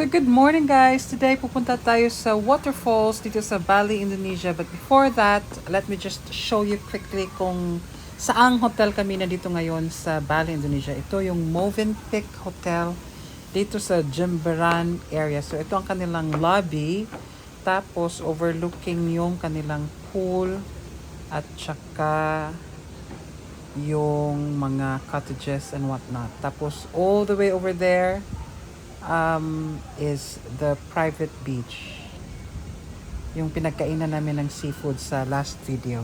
So good morning guys! Today pupunta tayo sa waterfalls dito sa Bali, Indonesia. But before that, let me just show you quickly kung saang hotel kami na dito ngayon sa Bali, Indonesia. Ito yung Movenpick Hotel dito sa Jimbaran area. So ito ang kanilang lobby. Tapos overlooking yung kanilang pool at saka yung mga cottages and whatnot. Tapos all the way over there um, is the private beach. Yung pinagkainan namin ng seafood sa last video.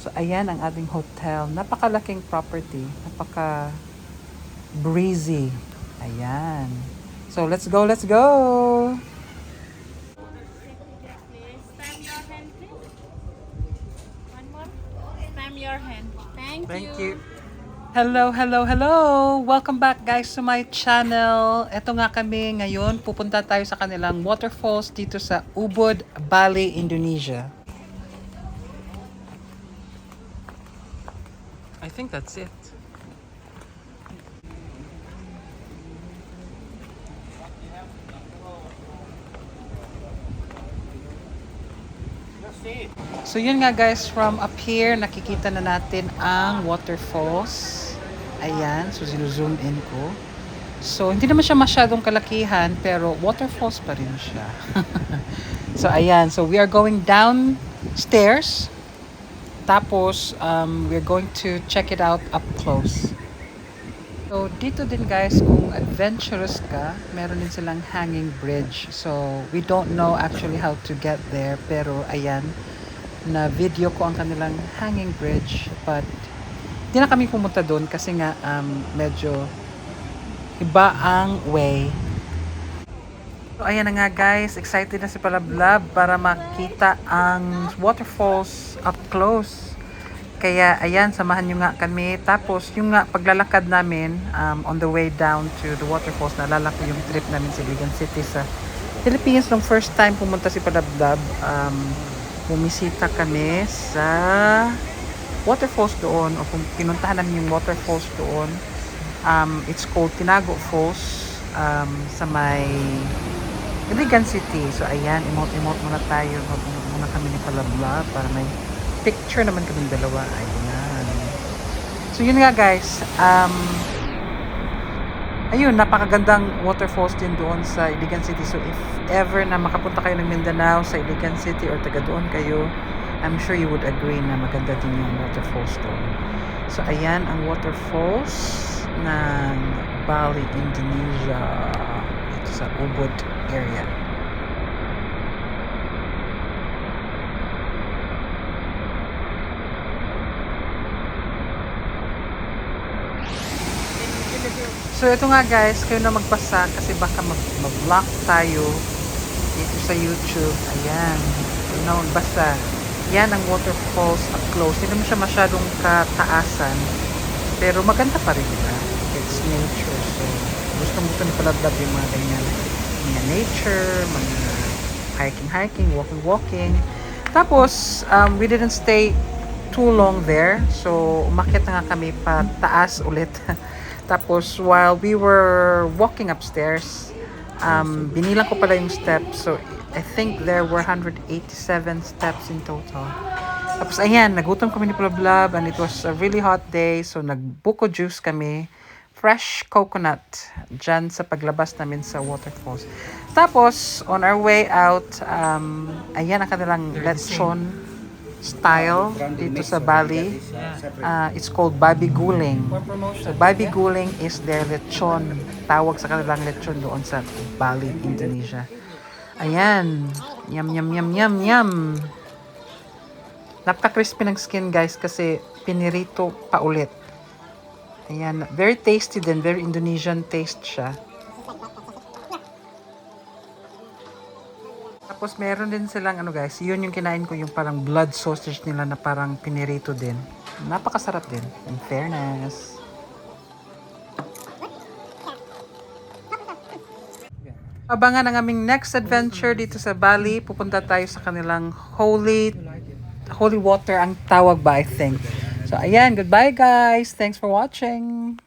So, ayan ang ating hotel. Napakalaking property. Napaka breezy. Ayan. So, let's go, let's go! Please spam your hand, please. One more. Spam your hand. Thank, Thank you. Hello, hello, hello! Welcome back guys to my channel. Ito nga kami ngayon. Pupunta tayo sa kanilang waterfalls dito sa Ubud, Bali, Indonesia. I think that's it. So yun nga guys, from up here, nakikita na natin ang waterfalls. Ayan, so zoom in ko. So hindi naman siya masyadong kalakihan, pero waterfalls pa rin siya. so ayan, so we are going down stairs. Tapos, um, we're going to check it out up close. So, dito din guys, kung adventurous ka, meron din silang hanging bridge. So, we don't know actually how to get there. Pero, ayan, na video ko ang kanilang hanging bridge. But, di na kami pumunta doon kasi nga um, medyo iba ang way. So, ayan na nga guys, excited na si Palablab para makita ang waterfalls up close. Kaya ayan, samahan nyo nga kami. Tapos yung nga paglalakad namin um, on the way down to the waterfalls, naalala yung trip namin sa Ligan City sa Philippines. Nung first time pumunta si Palablab, um, bumisita kami sa waterfalls doon o kung pinuntahan namin yung waterfalls doon. Um, it's called Tinago Falls um, sa may Iligan City. So, ayan, emote-emote muna tayo. Emote muna kami ni Palabla para may picture naman kaming dalawa. Ayan. So, yun nga guys. Um, ayun, napakagandang waterfalls din doon sa Iligan City. So, if ever na makapunta kayo ng Mindanao sa Iligan City or taga doon kayo, I'm sure you would agree na maganda din yung waterfalls doon. So, ayan ang waterfalls ng Bali, Indonesia dito sa Ubud area. So ito nga guys, kayo na magbasa kasi baka mag- mag-block tayo dito sa YouTube. Ayan. Kayo na magbasa. Yan ang waterfalls up close. Hindi naman siya masyadong kataasan. Pero maganda pa rin siya. It's nature. So gusto ito ni Palablab yung mga ganyan. Mga nature, mga hiking-hiking, walking-walking. Tapos, um, we didn't stay too long there. So, umakyat na nga kami pa taas ulit. Tapos, while we were walking upstairs, um, binilang ko pala yung steps. So, I think there were 187 steps in total. Tapos, ayan, nagutom kami ni Palablab and it was a really hot day. So, nagbuko juice kami. Fresh coconut dyan sa paglabas namin sa waterfalls. Tapos, on our way out, um, ayan ang kanilang lechon style dito sa Bali. Uh, it's called Babi Guling. So, Babi Guling is their lechon. Tawag sa kanilang lechon doon sa Bali, Indonesia. Ayan. Yum, yum, yum, yum, yum. Napaka-crispy ng skin, guys, kasi pinirito pa ulit. Ayan. Very tasty din. Very Indonesian taste siya. Tapos meron din silang ano guys, yun yung kinain ko yung parang blood sausage nila na parang pinirito din. Napakasarap din, in fairness. Abangan ang aming next adventure dito sa Bali. Pupunta tayo sa kanilang holy holy water ang tawag ba I think. So ayan, goodbye guys. Thanks for watching.